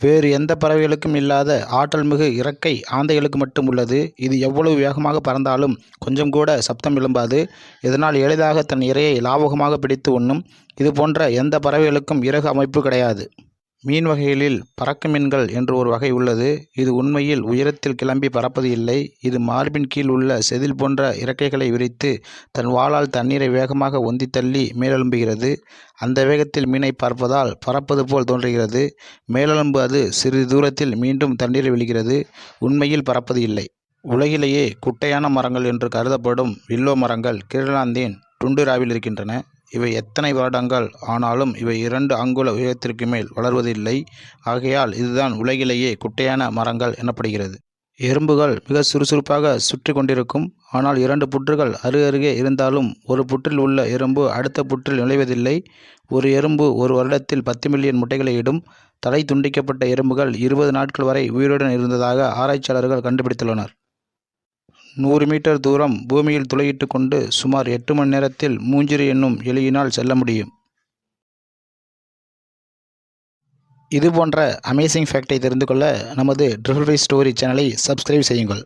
வேறு எந்த பறவைகளுக்கும் இல்லாத ஆற்றல்மிகு இறக்கை ஆந்தைகளுக்கு மட்டும் உள்ளது. இது எவ்வளவு வேகமாக பறந்தாலும் கொஞ்சம் கூட சப்தம் எழும்பாது. இதனால் எளிதாக தன் இரையை லாவகமாக பிடித்து உண்ணும். இது போன்ற எந்த பறவைகளுக்கும் இறகு அமைப்பு கிடையாது. மீன் வகைகளில் பறக்கும் மீன்கள் என்று ஒரு வகை உள்ளது. இது உண்மையில் உயரத்தில் கிளம்பி பறப்பது இல்லை. இது மார்பின் கீழ் உள்ள செதில் போன்ற இறக்கைகளை விரித்து தன் வாளால் தண்ணீரை வேகமாக உந்தித் தள்ளி மேலெலும்புகிறது அந்த வேகத்தில் மீனை பார்ப்பதால் பறப்பது போல் தோன்றுகிறது. மேலெலும்பு அது சிறிது தூரத்தில் மீண்டும் தண்ணீரை விழுகிறது. உண்மையில் பறப்பது இல்லை. உலகிலேயே குட்டையான மரங்கள் என்று கருதப்படும் வில்லோ மரங்கள் கிரீலாந்தின் டுண்டுராவில் இருக்கின்றன. இவை எத்தனை வருடங்கள்? ஆனாலும் இவை இரண்டு அங்குல உயரத்திற்கு மேல் வளர்வதில்லை. ஆகையால் இதுதான் உலகிலேயே குட்டையான மரங்கள் எனப்படுகிறது. எறும்புகள் மிக சுறுசுறுப்பாக சுற்றி கொண்டிருக்கும். ஆனால் இரண்டு புற்றுகள் அருகருகே இருந்தாலும் ஒரு புற்றில் உள்ள எறும்பு அடுத்த புற்றில் நுழைவதில்லை. ஒரு எறும்பு ஒரு வருடத்தில் பத்து மில்லியன் முட்டைகளை இடும். தலை துண்டிக்கப்பட்ட எறும்புகள் இருபது நாட்கள் வரை உயிருடன் இருந்ததாக ஆராய்ச்சியாளர்கள் கண்டுபிடித்துள்ளனர். நூறு மீட்டர் தூரம் பூமியில் துளையிட்டு கொண்டு சுமார் எட்டு மணி நேரத்தில் மூஞ்சிறு என்னும் எலியினால் செல்ல முடியும். இது போன்ற அமேசிங் ஃபேக்டை தெரிந்து கொள்ள நமது ட்ரிபிள் ஃபைவ் ஸ்டோரி சேனலை சப்ஸ்கிரைப் செய்யுங்கள்.